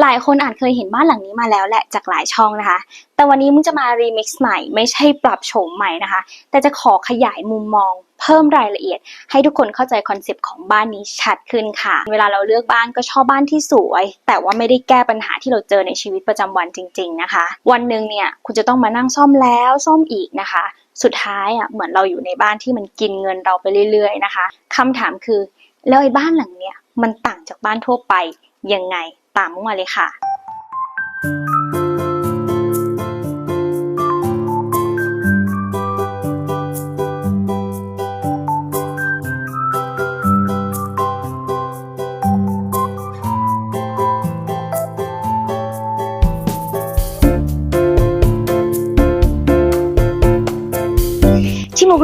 หลายคนอาจเคยเห็นบ้านหลังนี้มาแล้วแหละจากหลายช่องนะคะ แต่วันนี้มึงจะมารีมิกซ์ใหม่ ไม่ใช่ปรับโฉมใหม่นะคะ แต่จะขอขยายมุมมอง เพิ่มรายละเอียด ให้ทุกคนเข้าใจคอนเซปต์ของบ้านนี้ชัดขึ้นค่ะ เวลาเราเลือกบ้านก็ชอบบ้านที่สวย แต่ว่าไม่ได้แก้ปัญหาที่เราเจอในชีวิตประจำวันจริง ๆนะคะ วันหนึ่งเนี่ยคุณจะต้องมานั่งซ่อมแล้วซ่อมอีกนะคะ สุดท้ายอะเหมือนเราอยู่ในบ้านที่มันกินเงินเราไปเรื่อย ๆ นะคะคำถามคือแล้วไอ้บ้านหลังเนี้ยมันต่างจากบ้านทั่วไปยังไง ตามมุกมาเลยค่ะ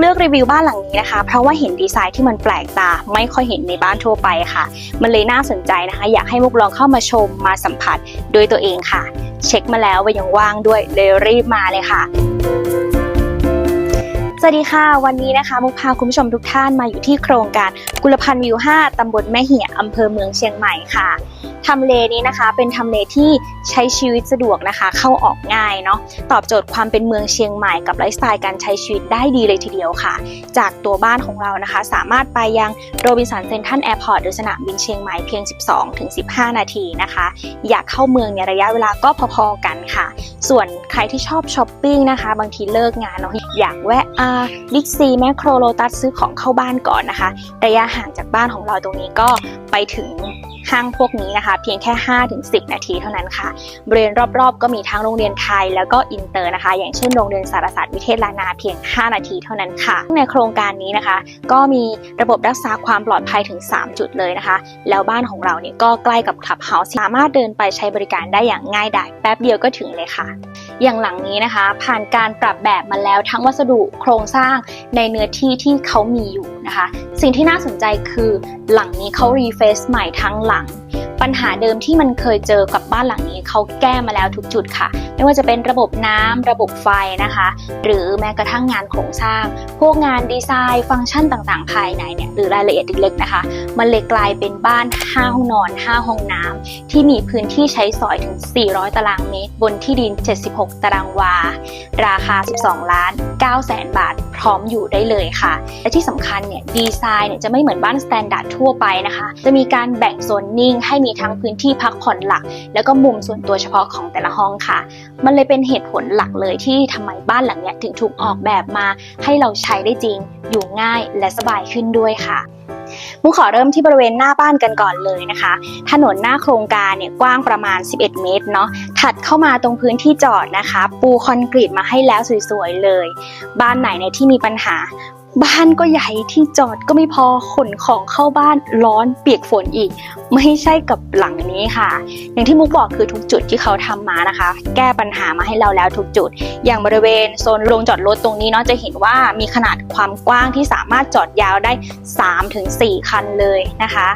เลือกรีวิวบ้านหลังนี้นะคะ เพราะว่าเห็นดีไซน์ที่มันแปลกตา ไม่ค่อยเห็นในบ้านทั่วไปค่ะ มันเลยน่าสนใจนะคะ อยากให้มุกลองเข้ามาชมมาสัมผัสด้วยตัวเองค่ะ เช็คมาแล้วว่ายังว่างด้วยเลยรีบมาเลยค่ะ สวัสดีค่ะ วันนี้นะคะ มุกพาคุณผู้ชมทุกท่านมาอยู่ที่โครงการกุลพันธ์วิว 5 ตำบลแม่เหี่ยอำเภอเมืองเชียงใหม่ค่ะทำเลนี้นะคะ เป็นทำเลที่ใช้ชีวิตสะดวกนะคะ เข้าออกง่ายเนาะตอบโจทย์ความเป็นเมืองเชียงใหม่กับไลฟ์สไตล์การใช้ชีวิตได้ดีเลยทีเดียวค่ะ จากตัวบ้านของเรานะคะ สามารถไปยังโรบินสันเซ็นทรัลแอร์พอร์ตหรือสนามบินเชียงใหม่เพียง 12-15 นาทีนะคะ อยากเข้าเมืองเนี่ยระยะเวลาก็พอๆกันค่ะ ส่วนใครที่ชอบช้อปปิ้งนะคะ บางทีเลิกงานเนาะอยากแวะบิ๊กซีแมคโครโลตัสซื้อของเข้าบ้านก่อนนะคะ ระยะห่างจากบ้านของเราตรงนี้ก็ไปถึง ห้างพวกนี้นะคะ เพียงแค่ 5-10 นาทีเท่านั้นค่ะ บริเวณรอบๆ ก็มีทั้งโรงเรียนไทย แล้วก็อินเตอร์นะคะ อย่างเช่นโรงเรียนสารศาสตร์วิเทศลานาเพียง 5 นาทีเท่านั้นค่ะ ในโครงการนี้นะคะ ก็มีระบบรักษาความปลอดภัยถึง 3 จุดเลยนะคะ แล้วบ้านของเราเนี่ยก็ใกล้กับคลับเฮาส์สามารถเดินไปใช้บริการได้อย่างง่ายดายแป๊บเดียวก็ถึงเลยค่ะ อย่างหลังนี้นะคะ ผ่านการปรับแบบมาแล้วทั้งวัสดุโครงสร้างในเนื้อที่ที่เขามีอยู่ นะคะ สิ่งที่น่าสนใจคือหลังนี้เขารีเฟซใหม่ทั้งหลัง ปัญหาเดิมที่มันเคยเจอกับบ้านหลังนี้เขาแก้มาแล้วทุกจุดค่ะ ไม่ว่าจะเป็นระบบน้ำระบบไฟนะคะ หรือแม้กระทั่งงานโครงสร้าง พวกงานดีไซน์ ฟังก์ชันต่างๆ ภายในเนี่ยหรือรายละเอียดเล็กๆนะคะ มันเลยกลายเป็นบ้าน 5 ห้องนอน 5 ห้องน้ำที่มีพื้นที่ใช้สอยถึง 400 ตารางเมตร บนที่ดิน 76 ตารางวา ราคา 12 ล้าน9แสนบาท พร้อมอยู่ได้เลยค่ะ และที่สำคัญเนี่ยดีไซน์เนี่ยจะไม่เหมือนบ้านสแตนดาร์ดทั่วไปนะคะ จะมีการแบ่งโซนนิ่งให้มีทั้งพื้นที่พักผ่อนหลัก แล้วก็มุมส่วนตัวเฉพาะของแต่ละห้องค่ะ มันเลยเป็นเหตุผลหลักเลยที่ทำไมบ้านหลังนี้ถึงถูกออกแบบมา ให้เราใช้ได้จริง อยู่ง่ายและสบายขึ้นด้วยค่ะมุขอเริ่มที่บริเวณหน้าบ้านกันก่อนเลยนะคะ ถนนหน้าโครงการเนี่ยกว้างประมาณ 11 เมตรเนาะ ถัดเข้ามาตรงพื้นที่จอดนะคะ ปูคอนกรีตมาให้แล้วสวยๆเลย บ้านไหนเนี่ยที่มีปัญหา บ้านก็ใหญ่ที่จอดก็ไม่พอขนของเข้าบ้านร้อนเปียกฝนอีก ไม่ใช่กับหลังนี้ค่ะ อย่างที่มุกบอกคือทุกจุดที่เขาทำมานะคะ แก้ปัญหามาให้เราแล้วทุกจุด อย่างบริเวณโซนโรงจอดรถตรงนี้เนาะจะเห็นว่ามีขนาดความกว้างที่สามารถจอดยาวได้ 3-4 คันเลยนะคะ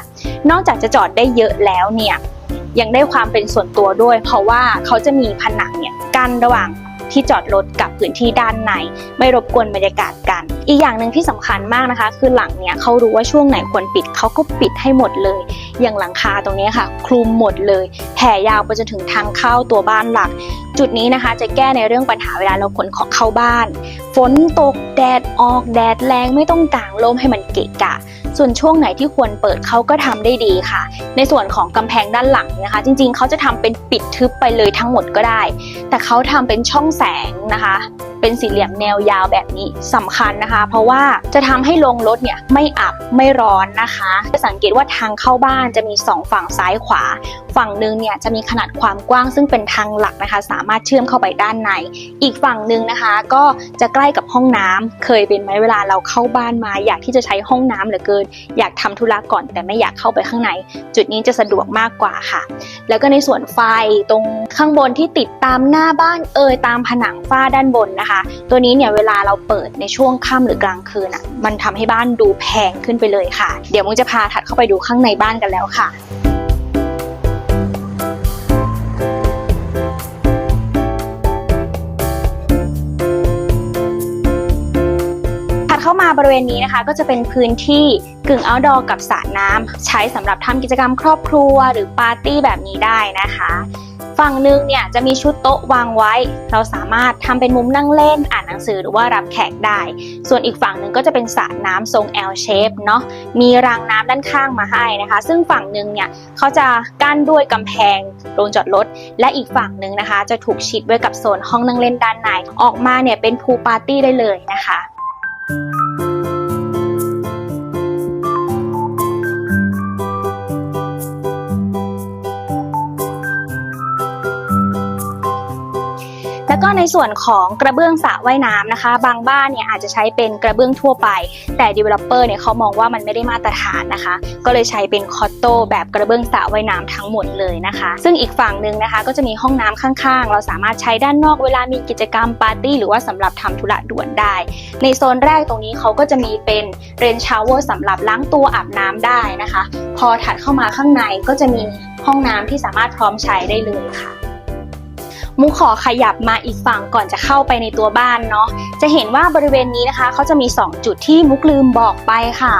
นอกจากจะจอดได้เยอะแล้วเนี่ยยังได้ความเป็นส่วนตัวด้วย เพราะว่าเขาจะมีผนังเนี่ยกั้นระหว่าง ที่จอดรถกับพื้นที่ด้านใน ไม่รบกวนบรรยากาศกัน อีกอย่างหนึ่งที่สำคัญมากนะคะ คือหลังเนี่ยเขารู้ว่าช่วงไหนควรปิดเขาก็ปิดให้หมดเลย อย่างหลังคาตรงนี้ค่ะ คลุมหมดเลยแผ่ยาวไปจนถึงทางเข้าตัวบ้านหลัก จุดนี้นะคะจะแก้ในเรื่องปัญหาเวลาเราขนของเข้าบ้าน ฝนตกแดดออกแดดแรงไม่ต้องกางร่มให้มันเกะกะ ส่วนช่วงไหนที่ควรเปิดเขาก็ทำได้ดีค่ะ ในส่วนของกำแพงด้านหลังนะคะ จริงๆ เขาจะทำเป็นปิดทึบไปเลยทั้งหมดก็ได้ แต่เขาทำเป็นช่องแสงนะคะ เป็นสี่เหลี่ยมแนวยาวแบบนี้สำคัญนะคะ เพราะว่าจะทำให้ลงรถเนี่ยไม่อับไม่ร้อนนะคะจะสังเกตว่าทางเข้าบ้านจะมีสองฝั่งซ้ายขวา ฝั่งหนึ่งเนี่ยจะมีขนาดความกว้างซึ่งเป็นทางหลักนะคะ สามารถเชื่อมเข้าไปด้านใน อีกฝั่งหนึ่งนะคะ ก็จะใกล้กับห้องน้ำเคยเป็นไหมเวลาเราเข้าบ้านมาอยากที่จะใช้ห้องน้ำเหลือเกินอยากทำธุระก่อนแต่ไม่อยากเข้าไปข้างใน จุดนี้จะสะดวกมากกว่าค่ะ แล้วก็ในส่วนไฟตรงข้างบนที่ติดตามหน้าบ้านเอ่ยตามผนังฝ้าด้านบนนะคะ ตัวนี้เนี่ยเวลาเราเปิดในช่วงค่ำหรือกลางคืนอะมันทำให้บ้านดูแพงขึ้นไปเลยค่ะ เดี๋ยวมุงจะพาถัดเข้าไปดูข้างในบ้านกันแล้วค่ะ เข้ามาบริเวณนี้นะคะ ก็จะเป็นพื้นที่กึ่ง outdoor กับสระน้ำใช้สำหรับทำกิจกรรมครอบครัวหรือปาร์ตี้แบบนี้ได้นะคะ ฝั่งหนึ่งเนี่ยจะมีชุดโต๊ะวางไว้ เราสามารถทำเป็นมุมนั่งเล่นอ่านหนังสือหรือว่ารับแขกได้ ส่วนอีกฝั่งหนึ่งก็จะเป็นสระน้ำทรง L shape เนาะมีรางน้ำด้านข้างมาให้นะคะ ซึ่งฝั่งหนึ่งเนี่ยเขาจะกั้นด้วยกำแพงโรงจอดรถและอีกฝั่งหนึ่งนะคะ จะถูกชิดไว้กับโซนห้องนั่งเล่นด้านในออกมาเนี่ยเป็นพูลปาร์ตี้ได้เลยนะคะ แล้วก็ในส่วนของกระเบื้องสระว่ายน้ำนะคะ บางบ้านเนี่ยอาจจะใช้เป็นกระเบื้องทั่วไป แต่ developer เนี่ยเขามองว่ามันไม่ได้มาตรฐานนะคะ ก็เลยใช้เป็นคอตโต้แบบกระเบื้องสระว่ายน้ำทั้งหมดเลยนะคะ ซึ่งอีกฝั่งหนึ่งนะคะ ก็จะมีห้องน้ำข้างๆ เราสามารถใช้ด้านนอกเวลามีกิจกรรมปาร์ตี้หรือว่าสำหรับทำธุระด่วนได้ ในโซนแรกตรงนี้เขาก็จะมีเป็นเรนชาวเวอร์สำหรับล้างตัวอาบน้ำได้นะคะ พอถัดเข้ามาข้างในก็จะมีห้องน้ำที่สามารถพร้อมใช้ได้เลยค่ะ มุกขอขยับมาอีกฝั่งก่อนจะเข้าไปในตัวบ้านเนาะจะเห็นว่าบริเวณนี้นะคะเขาจะมี 2 จุดที่มุกลืมบอกไปค่ะ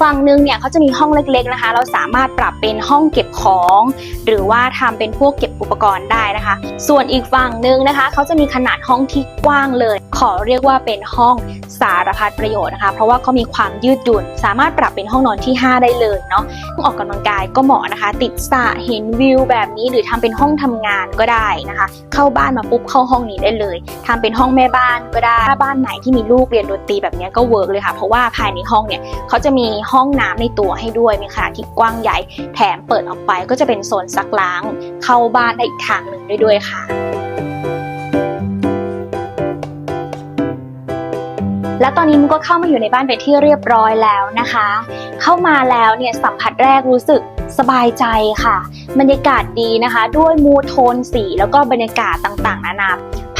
ฝั่งหนึ่งเนี่ยเขาจะมีห้องเล็กๆนะคะ เราสามารถปรับเป็นห้องเก็บของ หรือว่าทำเป็นพวกเก็บอุปกรณ์ได้นะคะ ส่วนอีกฝั่งหนึ่งนะคะเขาจะมีขนาดห้องที่กว้างเลย ขอเรียกว่าเป็นห้องสารพัดประโยชน์นะคะ เพราะว่าเขามีความยืดหยุ่น สามารถปรับเป็นห้องนอนที่ 5 ได้เลยเนาะห้องออกกำลังกายก็เหมาะนะคะ ติดสระเห็นวิวแบบนี้หรือทำเป็นห้องทำงานก็ได้นะคะ เข้าบ้านมาปุ๊บเข้าห้องนี้ได้เลยทำเป็นห้องแม่บ้านก็ได้ถ้าบ้านไหนที่มีลูกเรียนดนตรีแบบนี้ก็เวิร์กเลยค่ะ เพราะว่าภายในห้องเนี่ยเขาจะมีห้องน้ำในตัวให้ด้วยมีขนาดที่กว้างใหญ่แถมเปิดออกไปก็จะเป็นโซนซักล้าง เข้าบ้านได้อีกทางหนึ่งได้ด้วยค่ะและตอนนี้มุกก็เข้ามาอยู่ในบ้านเป็นที่เรียบร้อยแล้วนะคะ เข้ามาแล้วเนี่ยสัมผัสแรกรู้สึกสบายใจค่ะ บรรยากาศดีนะคะ ด้วยมูโทนสีแล้วก็บรรยากาศต่างๆนานา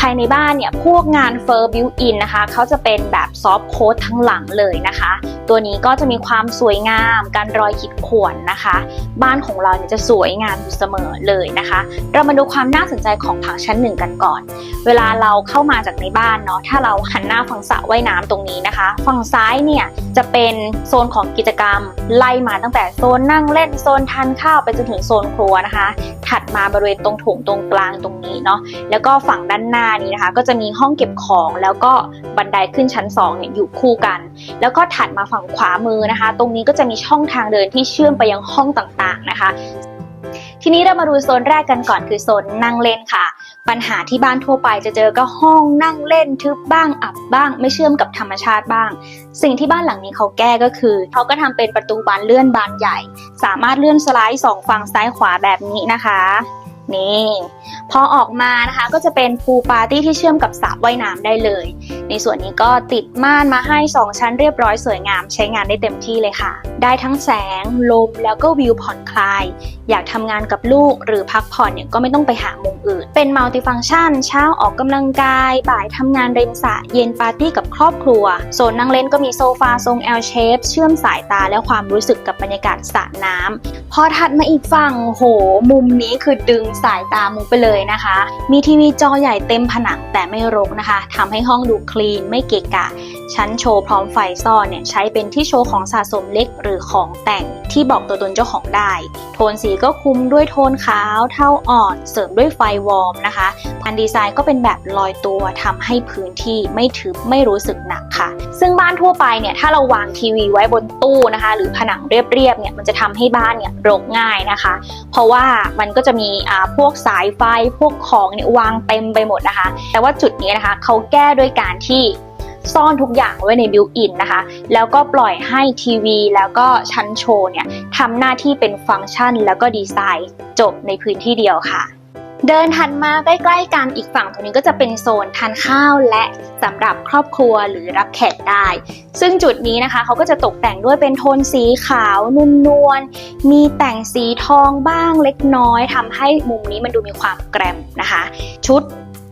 ายในบ้านเนี่ยพวกงานเฟอร์บิวอินนะคะเขาจะเป็นแบบซอฟโค้ดทั้งหลังเลยนะคะ ตัวนี้ก็จะมีความสวยงามการรอยขีดข่วนนะคะ บ้านของเราเนี่ยจะสวยงามอยู่เสมอเลยนะคะ เรามาดูความน่าสนใจของผังชั้นหนึ่งกันก่อน เวลาเราเข้ามาจากในบ้านเนาะถ้าเราหันหน้าฝั่งสระว่ายน้ำตรงนี้นะคะ ฝั่งซ้ายเนี่ยจะเป็นโซนของกิจกรรมไล่มาตั้งแต่โซนนั่งเล่นโซนทานข้าวไปจนถึงโซนครัวนะคะ ถัดมาบริเวณตรงโถงตรงกลางตรงนี้เนาะแล้วก็ฝั่งด้านหน้านี้นะคะ ก็จะมีห้องเก็บของแล้วก็บันไดขึ้นชั้น2เนี่ยอยู่คู่กัน แล้วก็ถัดมาฝั่งขวามือนะคะ ตรงนี้ก็จะมีช่องทางเดินที่เชื่อมไปยังห้องต่างๆนะคะ ทีนี้เรามาดูโซนแรกกันก่อนคือโซนนั่งเล่นค่ะ ปัญหาที่บ้านทั่วไปจะเจอก็ห้องนั่งเล่นทึบบ้างอับบ้าง ไม่เชื่อมกับธรรมชาติบ้าง สิ่งที่บ้านหลังนี้เขาแก้ก็คือเขาก็ทำเป็นประตูบานเลื่อนบานใหญ่ สามารถเลื่อนสไลด์สองฝั่งซ้ายขวาแบบนี้นะคะ นี่พอออกมานะคะก็จะเป็นพูลปาร์ตี้ที่เชื่อมกับสระว่ายน้ำได้เลย ในส่วนนี้ก็ติดม่านมาให้ 2 ชั้นเรียบร้อยสวยงาม ใช้งานได้เต็มที่เลยค่ะ ได้ทั้งแสง ลมแล้วก็วิวผ่อนคลายอยากทำงานกับลูกหรือพักผ่อนเนี่ยก็ไม่ต้องไปหามุมอื่น เป็นมัลติฟัง c t ชัน เช้าออกกำลังกาย บ่ายทำงานริมสระเย็นปาร์ตี้กับครอบครัว โซนนั่งเล่นก็มีโซฟาทรง L shape เชื่อมสายตาและความรู้สึกกับบรรยากาศสระน้ำพอถัดมาอีกฝั่งโห มุมนี้คือดึงสายตามุกไปเลยนะคะ มีทีวีจอใหญ่เต็มผนังแต่ไม่รกนะคะทำให้ห้องดูคลีนไม่เกะกะชั้นโชว์พร้อมไฟซ่อนเนี่ยใช้เป็นที่โชว์ของสะสมเล็กหรือของแต่งที่บอกตัวตนเจ้าของได้ โทนสีก็คุมด้วยโทนขาวเท่าอ่อน เสริมด้วยไฟวอร์มนะคะพันดีไซน์ก็เป็นแบบลอยตัวทำให้พื้นที่ไม่ทึบไม่รู้สึกหนักค่ะ ซึ่งบ้านทั่วไปเนี่ยถ้าเราวางทีวีไว้บนตู้นะคะ หรือผนังเรียบๆเนี่ยมันจะทำให้บ้านเนี่ยรกง่ายนะคะ เพราะว่ามันก็จะมีอ่าพวกสายไฟพวกของเนี่ยวางเต็มไปหมดนะคะ แต่ว่าจุดนี้นะคะเขาแก้ด้วยการที่ ซ่อนทุกอย่างไว้ในบิวอินนะคะ แล้วก็ปล่อยให้ทีวี แล้วก็ชั้นโชว์เนี่ยทำหน้าที่เป็นฟังก์ชัน แล้วก็ดีไซน์จบในพื้นที่เดียวค่ะ เดินถัดมาใกล้ๆกันอีกฝั่งตรงนี้ก็จะเป็นโซนทานข้าวและสำหรับครอบครัวหรือรับแขกได้ ซึ่งจุดนี้นะคะเขาก็จะตกแต่งด้วยเป็นโทนสีขาวนุ่มนวลมีแต่งสีทองบ้างเล็กน้อยทำให้มุมนี้มันดูมีความแกรมนะคะ ชุด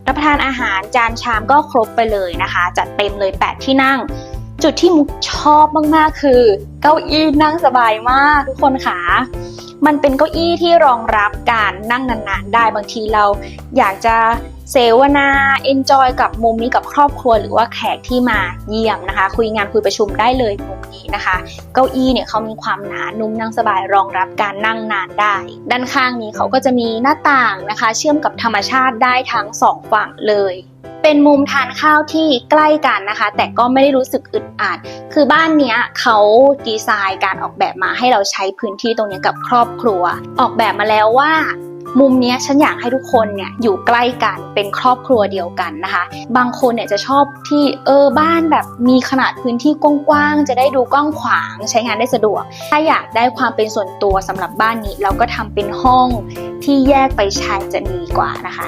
รับประทานอาหารจานชามก็ครบไปเลยนะคะ จัดเต็มเลย 8 ที่นั่ง จุดที่มุกชอบมากๆ คือ เก้าอี้นั่งสบายมากทุกคนค่ะ มันเป็นเก้าอี้ที่รองรับการนั่งนานๆ ได้บางทีเราอยากจะเสวนาเอนจอยกับมุมนี้กับครอบครัวหรือว่าแขกที่มาเยี่ยมนะคะ คุยงานคุยประชุมได้เลยมุมนี้นะคะ เก้าอี้เนี่ยเขามีความหนานุ่มนั่งสบายรองรับการนั่งนานได้ ด้านข้างนี้เขาก็จะมีหน้าต่างนะคะ เชื่อมกับธรรมชาติได้ทั้งสองฝั่งเลย เป็นมุมทานข้าวที่ใกล้กันนะคะ แต่ก็ไม่ได้รู้สึกอึดอัด คือบ้านเนี้ยเขาดีไซน์การออกแบบมาให้เราใช้พื้นที่ตรงนี้กับครอบครัว ออกแบบมาแล้วว่ามุมเนี้ยฉันอยากให้ทุกคนเนี่ยอยู่ใกล้กันเป็นครอบครัวเดียวกันนะคะ บางคนเนี่ยจะชอบที่เออบ้านแบบมีขนาดพื้นที่กว้างๆจะได้ดูกว้างขวางใช้งานได้สะดวก ถ้าอยากได้ความเป็นส่วนตัวสำหรับบ้านนี้ เราก็ทำเป็นห้องที่แยกไปใช้จะดีกว่านะคะ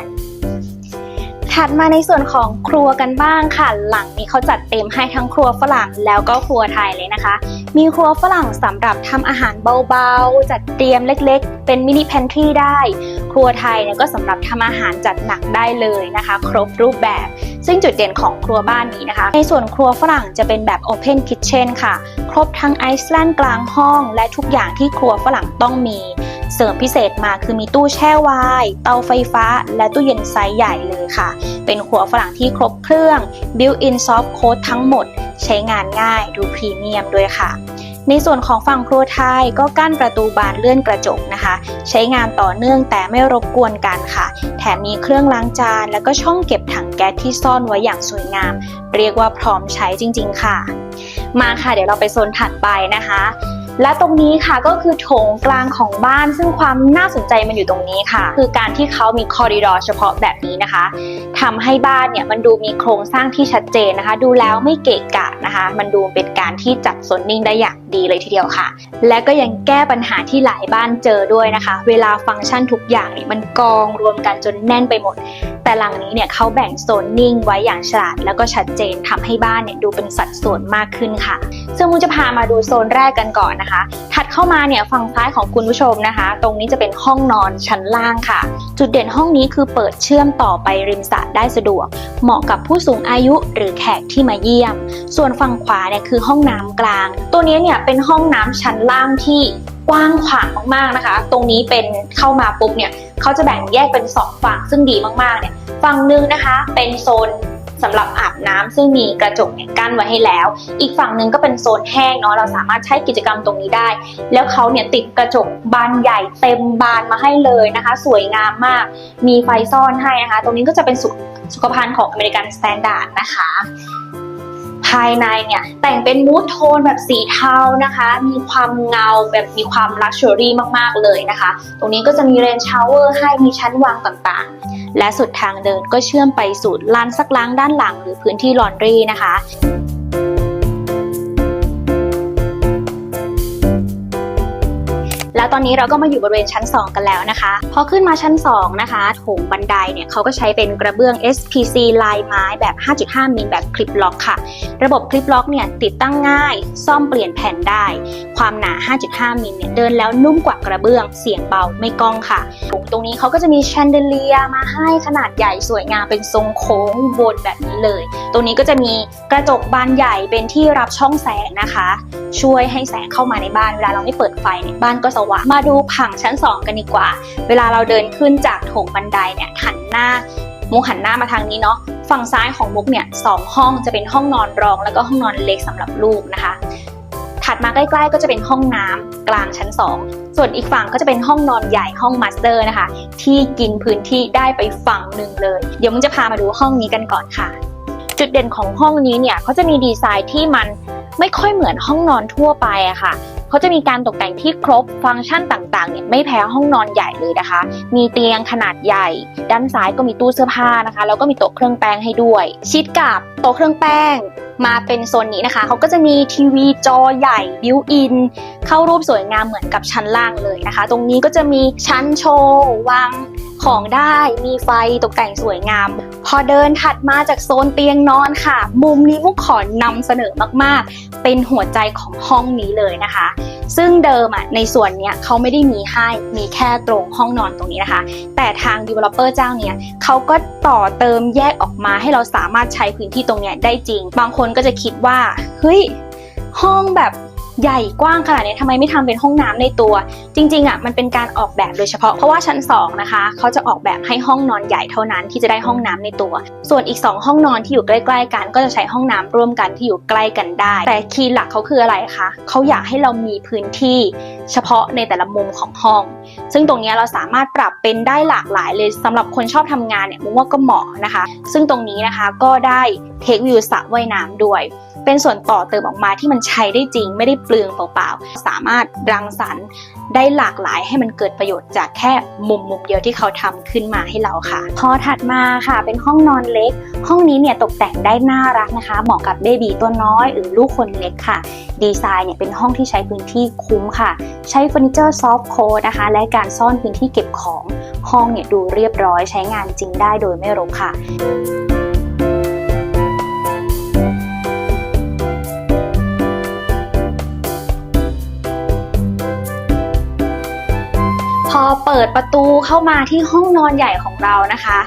ถัดมาในส่วนของครัวกันบ้างค่ะ หลังนี้เขาจัดเต็มให้ทั้งครัวฝรั่งแล้วก็ครัวไทยเลยนะคะ มีครัวฝรั่งสำหรับทำอาหารเบาๆ จัดเตรียมเล็กๆ เป็นมินิแพนทรีได้ ครัวไทยเนี่ยก็สำหรับทำอาหารจัดหนักได้เลยนะคะ ครบรูปแบบ ซึ่งจุดเด่นของครัวบ้านนี้นะคะ ในส่วนครัวฝรั่งจะเป็นแบบ Open Kitchen ค่ะ ครบทั้งไอซ์แลนด์กลางห้อง และทุกอย่างที่ครัวฝรั่งต้องมี เสริมพิเศษมาคือมีตู้แช่ไวน์เตาไฟฟ้า และตู้เย็นไซส์ใหญ่เลยค่ะ เป็นครัวฝรั่งที่ครบเครื่อง built-in soft code ทั้งหมด ใช้งานง่ายดูพรีเมียมด้วยค่ะในส่วนของฝั่งครัวไทยก็กั้นประตูบานเลื่อนกระจกนะคะ ใช้งานต่อเนื่องแต่ไม่รบกวนกันค่ะ แถมมีเครื่องล้างจาน แล้วก็ช่องเก็บถังแก๊สที่ซ่อนไว้อย่างสวยงาม เรียกว่าพร้อมใช้จริง ๆ ค่ะ มาค่ะเดี๋ยวเราไปโซนถัดไปนะคะ และตรงนี้ค่ะก็คือโถงกลางของบ้าน ซึ่งความน่าสนใจมันอยู่ตรงนี้ค่ะ คือการที่เขามีคอริดอร์เฉพาะแบบนี้นะคะทำให้บ้านเนี่ยมันดูมีโครงสร้างที่ชัดเจนนะคะ ดูแล้วไม่เกะกะนะคะ มันดูเป็นการที่จัดโซนนิ่งได้อย่างดีเลยทีเดียวค่ะ และก็ยังแก้ปัญหาที่หลายบ้านเจอด้วยนะคะ เวลาฟังก์ชันทุกอย่างเนี่ยมันกองรวมกันจนแน่นไปหมด แต่หลังนี้เนี่ยเขาแบ่งโซนนิ่งไว้อย่างฉลาด แล้วก็ชัดเจนทำให้บ้านเนี่ยดูเป็นสัดส่วนมากขึ้นค่ะ ซึ่งมุนจะพามาดูโซนแรกกันก่อนนะคะถัดเข้ามาเนี่ยฝั่งซ้ายของคุณผู้ชมนะคะ ตรงนี้จะเป็นห้องนอนชั้นล่างค่ะ จุดเด่นห้องนี้คือเปิดเชื่อมต่อไปริมสระได้สะดวก เหมาะกับผู้สูงอายุหรือแขกที่มาเยี่ยม ส่วนฝั่งขวาเนี่ยคือห้องน้ำกลาง ตัวนี้เนี่ยเป็นห้องน้ำชั้นล่างที่กว้างขวางมากๆนะคะ ตรงนี้เป็นเข้ามาปุ๊บเนี่ยเขาจะแบ่งแยกเป็นสองฝั่งซึ่งดีมากๆเนี่ยฝั่งหนึ่งนะคะ เป็นโซน สำหรับอาบน้ำซึ่งมีกระจกเนี่ยกั้นไว้ให้แล้ว อีกฝั่งหนึ่งก็เป็นโซนแห้งเนาะเราสามารถใช้กิจกรรมตรงนี้ได้ แล้วเขาเนี่ยติดกระจกบานใหญ่เต็มบานมาให้เลยนะคะ สวยงามมาก มีไฟซ่อนให้นะคะ ตรงนี้ก็จะเป็นสุขสุขภัณฑ์ของอเมริกันสแตนดาร์ดนะคะายในเนี่ยแต่งเป็นมูทโทนแบบสีเทานะคะ มีความเงาแบบมีความลักชัวรี่มากๆเลยนะคะ ตรงนี้ก็จะมีเรนชาวเวอร์ให้มีชั้นวางต่างๆ และสุดทางเดินก็เชื่อมไปสู่ลานซักล้างด้านหลังหรือพื้นที่ลอนดรีนะคะ แล้วตอนนี้เราก็มาอยู่บริเวณชั้น 2 กันแล้วนะคะ พอขึ้นมาชั้น 2 นะคะโถงบันไดเนี่ยเขาก็ใช้เป็นกระเบื้อง SPC ลายไม้แบบ 5.5 มิลแบบคลิปล็อกค่ะ ระบบคลิปล็อกเนี่ยติดตั้งง่าย ซ่อมเปลี่ยนแผ่นได้ ความหนา 5.5 มิลเนี่ยเดินแล้วนุ่มกว่ากระเบื้อง เสียงเบาไม่ก้องค่ะตรงนี้เขาก็จะมีแชนเดเลียมาให้ขนาดใหญ่สวยงามเป็นทรงโค้งวนแบบนี้เลย ตรงนี้ก็จะมีกระจกบานใหญ่เป็นที่รับช่องแสงนะคะ ช่วยให้แสงเข้ามาในบ้านเวลาเราไม่เปิดไฟเนี่ยบ้านก็สว่างมาดูผังชั้น 2 กันดีกว่า เวลาเราเดินขึ้นจากโถงบันไดเนี่ยหันหน้ามุกหันหน้ามาทางนี้เนาะฝั่งซ้ายของมุกเนี่ยสองห้องจะเป็นห้องนอนรอง แล้วก็ห้องนอนเล็กสำหรับลูกนะคะ ถัดมาใกล้ๆ ก็จะเป็นห้องน้ำกลางชั้น 2 ส่วนอีกฝั่งก็จะเป็นห้องนอนใหญ่ห้องมาสเตอร์นะคะ ที่กินพื้นที่ได้ไปฝั่งหนึ่งเลย เดี๋ยวมุกจะพามาดูห้องนี้กันก่อนค่ะ จุดเด่นของห้องนี้เนี่ยเขาจะมีดีไซน์ที่มันไม่ค่อยเหมือนห้องนอนทั่วไปอะค่ะ เขาจะมีการตกแต่งที่ครบฟังก์ชันต่างๆเนี่ยไม่แพ้ห้องนอนใหญ่เลยนะคะ มีเตียงขนาดใหญ่ ด้านซ้ายก็มีตู้เสื้อผ้านะคะ แล้วก็มีโต๊ะเครื่องแป้งให้ด้วย ชิดกับโต๊ะเครื่องแป้งมาเป็นโซนนี้นะคะ เขาก็จะมีทีวีจอใหญ่บิวอิน เข้ารูปสวยงามเหมือนกับชั้นล่างเลยนะคะ ตรงนี้ก็จะมีชั้นโชว์วาง ของได้มีไฟตกแต่งสวยงาม พอเดินถัดมาจากโซนเตียงนอนค่ะ มุมนี้มุกขอนำเสนอมากๆ เป็นหัวใจของห้องนี้เลยนะคะ ซึ่งเดิมอะในส่วนเนี้ยเขาไม่ได้มีให้มีแค่ตรงห้องนอนตรงนี้นะคะ แต่ทาง developer เจ้าเนี้ยเขาก็ต่อเติมแยกออกมาให้เราสามารถใช้พื้นที่ตรงเนี้ยได้จริง บางคนก็จะคิดว่าเฮ้ยห้องแบบ ใหญ่กว้างขนาดนี้ทำไมไม่ทำเป็นห้องน้ำในตัว จริงๆอะมันเป็นการออกแบบโดยเฉพาะเพราะว่าชั้น2นะคะเขาจะออกแบบให้ห้องนอนใหญ่เท่านั้นที่จะได้ห้องน้ำในตัว ส่วนอีก 2 ห้องนอนที่อยู่ใกล้ๆ กันก็จะใช้ห้องน้ำร่วมกันที่อยู่ใกล้กันได้ แต่คีย์หลักเขาคืออะไรคะเขาอยากให้เรามีพื้นที่เฉพาะในแต่ละมุมของห้อง ซึ่งตรงนี้เราสามารถปรับเป็นได้หลากหลายเลยสำหรับคนชอบทำงานเนี่ยมุกว่าก็เหมาะนะคะ ซึ่งตรงนี้นะคะก็ได้เทควิวสระว่ายน้ำด้วย เป็นส่วนต่อเติมออกมาที่มันใช้ได้จริง ไม่ได้เปลืองเปล่าๆ สามารถรังสรรค์ได้หลากหลายให้มันเกิดประโยชน์จากแค่มุมมุมเดียวที่เขาทำขึ้นมาให้เราค่ะ พอถัดมาค่ะ เป็นห้องนอนเล็ก ห้องนี้เนี่ยตกแต่งได้น่ารักนะคะ เหมาะกับเบบีตัวน้อยหรือลูกคนเล็กค่ะ ดีไซน์เนี่ยเป็นห้องที่ใช้พื้นที่คุ้มค่ะ ใช้เฟอร์นิเจอร์ซอฟต์โคนะคะ และการซ่อนพื้นที่เก็บของ ห้องเนี่ยดูเรียบร้อยใช้งานจริงได้โดยไม่รกค่ะ เปิดประตูเข้ามาที่ห้องนอนใหญ่ของเรานะคะ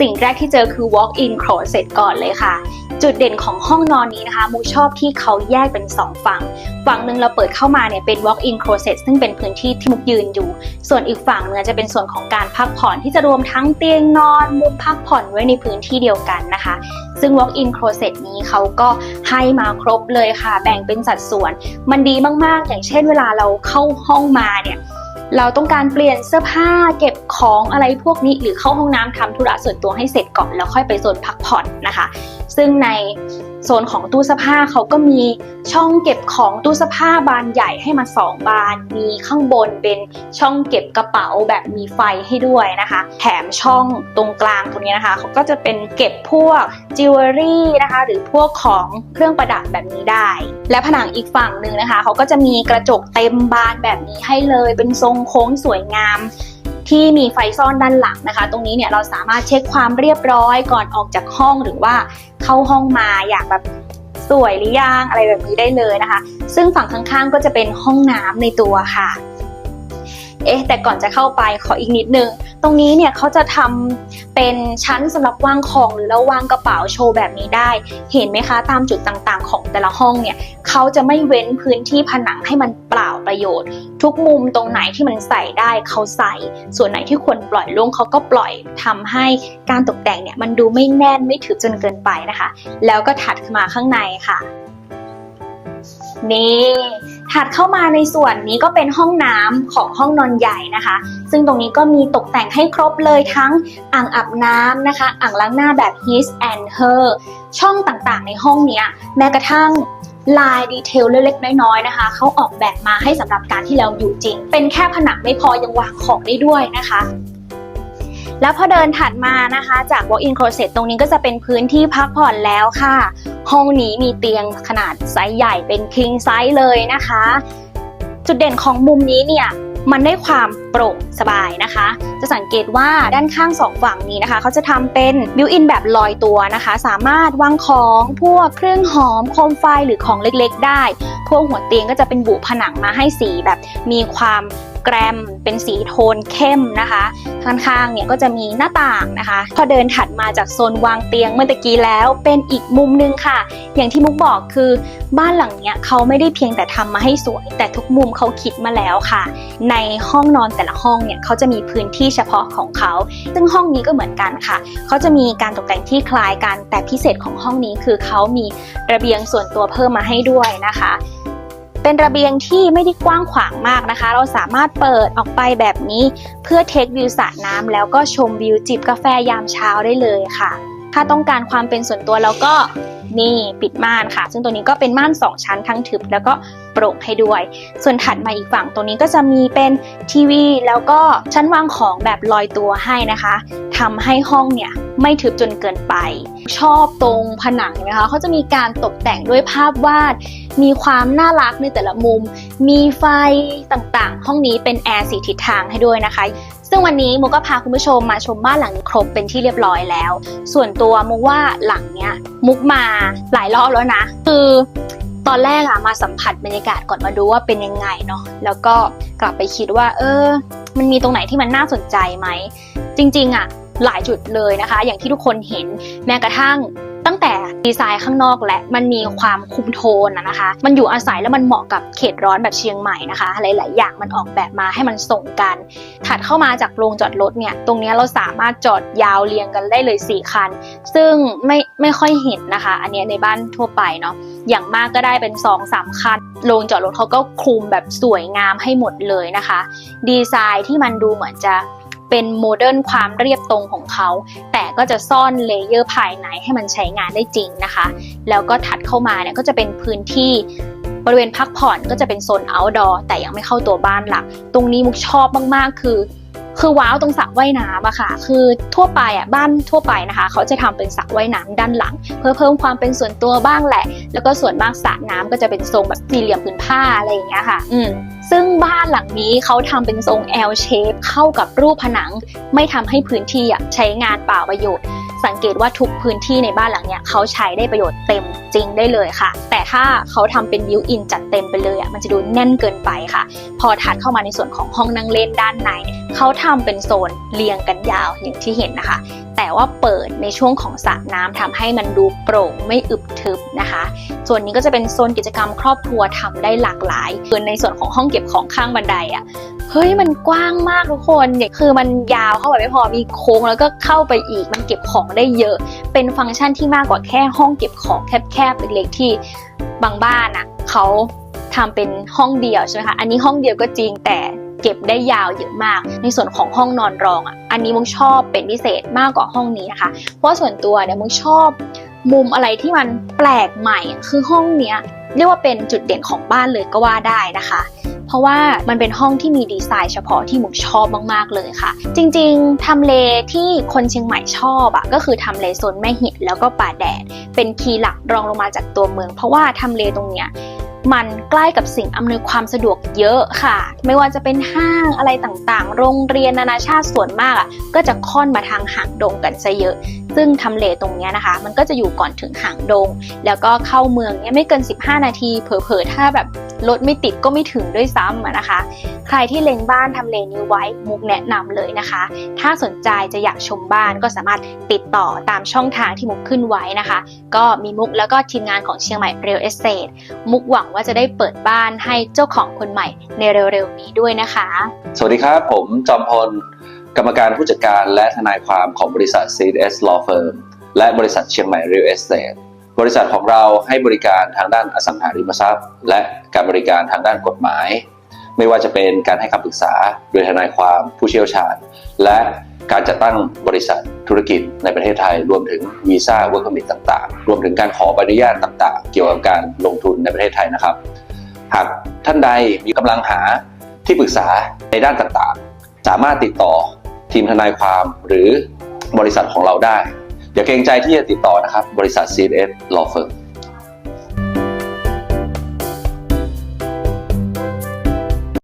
สิ่งแรกที่เจอคือ walk-in closet ก่อนเลยค่ะ จุดเด่นของห้องนอนนี้นะคะมูชอบที่เขาแยกเป็น 2 ฝั่ง ฝั่งหนึ่งเราเปิดเข้ามาเนี่ยเป็น walk-in closet ซึ่งเป็นพื้นที่ที่มุกยืนอยู่ ส่วนอีกฝั่งหนึงจะเป็นส่วนของการพักผ่อนที่จะรวมทั้งเตียงนอนมุมพักผ่อนไว้ในพื้นที่เดียวกันนะคะ ซึ่ง walk-in closet นี้เขาก็ให้มาครบเลยค่ะ แบ่งเป็นสัดส่วน มันดีมากๆ อย่างเช่นเวลาเราเข้าห้องมาเนี่ย เราต้องการเปลี่ยนเสื้อผ้าเก็บของอะไรพวกนี้ หรือเข้าห้องน้ำทำธุระส่วนตัวให้เสร็จก่อนแล้วค่อยไปโซนพักผ่อนนะคะ ซึ่งใน โซนของตู้เสื้อผ้าเขาก็มีช่องเก็บของตู้เสื้อผ้าบานใหญ่ให้มาสองบาน มีข้างบนเป็นช่องเก็บกระเป๋าแบบมีไฟให้ด้วยนะคะ แถมช่องตรงกลางตรงนี้นะคะเขาก็จะเป็นเก็บพวกจิวเวลรี่นะคะ หรือพวกของเครื่องประดับแบบนี้ได้ และผนังอีกฝั่งหนึ่งนะคะเขาก็จะมีกระจกเต็มบานแบบนี้ให้เลย เป็นทรงโค้งสวยงาม ที่มีไฟซ่อนด้านหลังนะคะ ตรงนี้เนี่ยเราสามารถเช็คความเรียบร้อยก่อนออกจากห้องหรือว่าเข้าห้องมาอยากแบบสวยหรือยังอะไรแบบนี้ได้เลยนะคะ ซึ่งฝั่งข้างๆก็จะเป็นห้องน้ำในตัวค่ะ เอ๊ะแต่ก่อนจะเข้าไปขออีกนิดนึง ตรงนี้เนี่ยเขาจะทำเป็นชั้นสำหรับวางของหรือแล้ววางกระเป๋าโชว์แบบนี้ได้ เห็นไหมคะตามจุดต่างๆ ของแต่ละห้องเนี่ยเขาจะไม่เว้นพื้นที่ผนังให้มันเปล่าประโยชน์ ทุกมุมตรงไหนที่มันใส่ได้เขาใส่ ส่วนไหนที่ควรปล่อยโล่งเขาก็ปล่อยทำให้การตกแต่งเนี่ยมันดูไม่แน่นไม่ถือจนเกินไปนะคะ แล้วก็ถัดมาข้างในค่ะ นี่ถัดเข้ามาในส่วนนี้ก็เป็นห้องน้ำของห้องนอนใหญ่นะคะ ซึ่งตรงนี้ก็มีตกแต่งให้ครบเลยทั้งอ่างอาบน้ำนะคะ อ่างล้างหน้าแบบ his and her ช่องต่างๆ ในห้องเนี้ยแม้กระทั่งลายดีเทลเล็กๆน้อยๆนะคะเขาออกแบบมาให้สำหรับการที่เราอยู่จริง เป็นแค่ผนังไม่พอยังวางของได้ด้วยนะคะ แล้วพอเดินถัดมานะคะจาก walk-in closet ตรงนี้ก็จะเป็นพื้นที่พักผ่อนแล้วค่ะ ห้องนี้มีเตียงขนาดไซส์ใหญ่เป็น king size เลยนะคะ จุดเด่นของมุมนี้เนี่ยมันได้ความโปร่งสบายนะคะ จะสังเกตว่าด้านข้างสองฝั่งนี้นะคะ เขาจะทำเป็นบิวอินแบบลอยตัวนะคะ สามารถวางของพวกเครื่องหอมโคมไฟหรือของเล็กๆ ได้ พวกหัวเตียงก็จะเป็นบุผนังมาให้สีแบบมีความ แกรม เป็นสีโทนเข้มนะคะ ข้างๆเนี่ยก็จะมีหน้าต่างนะคะ พอเดินถัดมาจากโซนวางเตียงเมื่อตะกี้แล้วเป็นอีกมุมหนึงค่ะ อย่างที่มุกบอกคือบ้านหลังเนี้ยเขาไม่ได้เพียงแต่ทำมาให้สวย แต่ทุกมุมเขาคิดมาแล้วค่ะ ในห้องนอนแต่ละห้องเนี่ยเขาจะมีพื้นที่เฉพาะของเขา ซึ่งห้องนี้ก็เหมือนกันค่ะ เขาจะมีการตกแต่งที่คล้ายกันแต่พิเศษของห้องนี้คือเขามีระเบียงส่วนตัวเพิ่มมาให้ด้วยนะคะ เป็นระเบียงที่ไม่ได้กว้างขวางมากนะคะ เราสามารถเปิดออกไปแบบนี้ เพื่อเทควิวสระน้ำแล้วก็ชมวิวจิบกาแฟยามเช้าได้เลยค่ะ ถ้าต้องการความเป็นส่วนตัวแล้วก็นี่ปิดม่านค่ะ ซึ่งตัวนี้ก็เป็นม่าน 2 ชั้นทั้งทึบแล้วก็โปร่งให้ด้วย ส่วนถัดมาอีกฝั่งตรงนี้ก็จะมีเป็นทีวี แล้วก็ชั้นวางของแบบลอยตัวให้นะคะทำให้ห้องเนี่ยไม่ทึบจนเกินไป ชอบตรงผนังนะคะเขาจะมีการตกแต่งด้วยภาพวาด มีความน่ารักในแต่ละมุม มีไฟต่างๆ ห้องนี้เป็นแอร์สีทิศทางให้ด้วยนะคะ ซึ่งวันนี้มุกก็พาคุณผู้ชมมาชมบ้านหลังครบเป็นที่เรียบร้อยแล้ว ส่วนตัวมุกว่าหลังเนี้ยมุกมาหลายรอบแล้วนะ คือตอนแรกอะมาสัมผัสบรรยากาศก่อนมาดูว่าเป็นยังไงเนาะแล้วก็กลับไปคิดว่า เออ มันมีตรงไหนที่มันน่าสนใจไหมจริงๆอะหลายจุดเลยนะคะ อย่างที่ทุกคนเห็นแม้กระทั่ง ตั้งแต่ดีไซน์ข้างนอกและมันมีความคุมโทนนะคะ มันอยู่อาศัยแล้วมันเหมาะกับเขตร้อนแบบเชียงใหม่นะคะ หลาย ๆ อย่างมันออกแบบมาให้มันส่งกัน ถัดเข้ามาจากโรงจอดรถเนี่ย ตรงนี้เราสามารถจอดยาวเรียงกันได้เลย 4 คัน ซึ่งไม่ไม่ค่อยเห็นนะคะ อันเนี้ยในบ้านทั่วไปเนาะ อย่างมากก็ได้เป็น 2 3 คัน โรงจอดรถเขาก็คลุมแบบสวยงามให้หมดเลยนะคะ ดีไซน์ที่มันดูเหมือนจะ เป็นโมเดิร์นความเรียบตรงของเขา แต่ก็จะซ่อนเลเยอร์ภายในให้มันใช้งานได้จริงนะคะ แล้วก็ถัดเข้ามาเนี่ยก็จะเป็นพื้นที่บริเวณพักผ่อนก็จะเป็นโซน outdoor แต่ยังไม่เข้าตัวบ้านหลัก ตรงนี้มุกชอบมาก ๆ คือ คือว้าวตรงสระว่ายน้ำอะค่ะ คือทั่วไปอะบ้านทั่วไปนะคะ เขาจะทำเป็นสระว่ายน้ำด้านหลัง เพื่อเพิ่มความเป็นส่วนตัวบ้างแหละ แล้วก็ส่วนมากสระน้ำก็จะเป็นทรงแบบสี่เหลี่ยมผืนผ้าอะไรอย่างเงี้ยค่ะ อืมซึ่งบ้านหลังนี้เขาทำเป็นทรง L shape เข้ากับรูปผนัง ไม่ทำให้พื้นที่อะใช้งานเปล่าประโยชน์ สังเกตว่าทุกพื้นที่ในบ้านหลังเนี้ยเขาใช้ได้ประโยชน์เต็มจริงได้เลยค่ะ แต่ถ้าเขาทำเป็นบิวอินจัดเต็มไปเลยอะมันจะดูแน่นเกินไปค่ะ พอถัดเข้ามาในส่วนของห้องนั่งเล่นด้านในเขาทำเป็นโซนเรียงกันยาวอย่างที่เห็นนะคะ แต่ว่าเปิดในช่วงของสระน้ำทำให้มันดูโปร่งไม่อึบทึบนะคะ ส่วนนี้ก็จะเป็นโซนกิจกรรมครอบครัวทำได้หลากหลายคือในส่วนของห้องเก็บของข้างบันไดอะ เฮ้ยมันกว้างมากทุกคนเนี่ยคือมันยาวเข้าไปไม่พอมีโค้งแล้วก็เข้าไปอีกมันเก็บของได้เยอะ เป็นฟังก์ชันที่มากกว่าแค่ห้องเก็บของแคบๆเล็กๆที่บางบ้านอะเขาทำเป็นห้องเดียวใช่ไหมคะ อันนี้ห้องเดียวก็จริงแต่เก็บได้ยาวเยอะมาก ในส่วนของห้องนอนรองอะ อันนี้มุกชอบเป็นพิเศษมากกว่าห้องนี้นะคะ เพราะส่วนตัวเนี่ยมุกชอบมุมอะไรที่มันแปลกใหม่ คือห้องเนี้ย เรียกว่าเป็นจุดเด่นของบ้านเลยก็ว่าได้นะคะ เพราะว่ามันเป็นห้องที่มีดีไซน์เฉพาะที่หมุกชอบมากๆเลยค่ะ จริงๆทำเลที่คนเชียงใหม่ชอบอะก็คือทำเลโซนแม่หินแล้วก็ป่าแดด เป็นคีย์หลักรองลงมาจากตัวเมือง เพราะว่าทำเลตรงเนี้ยมันใกล้กับสิ่งอำนวยความสะดวกเยอะค่ะ ไม่ว่าจะเป็นห้างอะไรต่างๆ โรงเรียนนานาชาติส่วนมากอะก็จะค่อนมาทางหางดงกันซะเยอะ ซึ่งทำเลตรงนี้นะคะ มันก็จะอยู่ก่อนถึงหางดง แล้วก็เข้าเมืองเนี่ยไม่เกิน 15 นาที เผลอๆ ถ้าแบบรถไม่ติดก็ไม่ถึงด้วยซ้ำนะคะ ใครที่เล็งบ้านทำเลนี้ไว้มุกแนะนำเลยนะคะ ถ้าสนใจจะอยากชมบ้านก็สามารถติดต่อตามช่องทางที่มุกขึ้นไว้นะคะ ก็มีมุกแล้วก็ทีมงานของเชียงใหม่ Real Estate มุกหวังว่าจะได้เปิดบ้านให้เจ้าของคนใหม่ในเร็วๆนี้ด้วยนะคะ สวัสดีครับ ผมจอมพล กรรมการผู้จัดการและทนายความของบริษัท CS Law Firm และบริษัทเชียงใหม่ Real Estate บริษัทของเราให้บริการทางด้านอสังหาริมทรัพย์ และการบริการทางด้านกฎหมาย ไม่ว่าจะเป็นการให้คำปรึกษาโดยทนายความผู้เชี่ยวชาญ และการจัดตั้งบริษัทธุรกิจในประเทศไทย รวมถึงวีซ่าเวิร์กพอมิตต่างๆ รวมถึงการขอใบอนุญาตต่างๆ เกี่ยวกับการลงทุนในประเทศไทยนะครับ หากท่านใดมีกำลังหาที่ปรึกษาในด้านต่างๆ สามารถติดต่อ ทีมทนายความหรือบริษัทของเราได้ อย่าเกรงใจที่จะติดต่อนะครับ บริษัท CNS Law Firm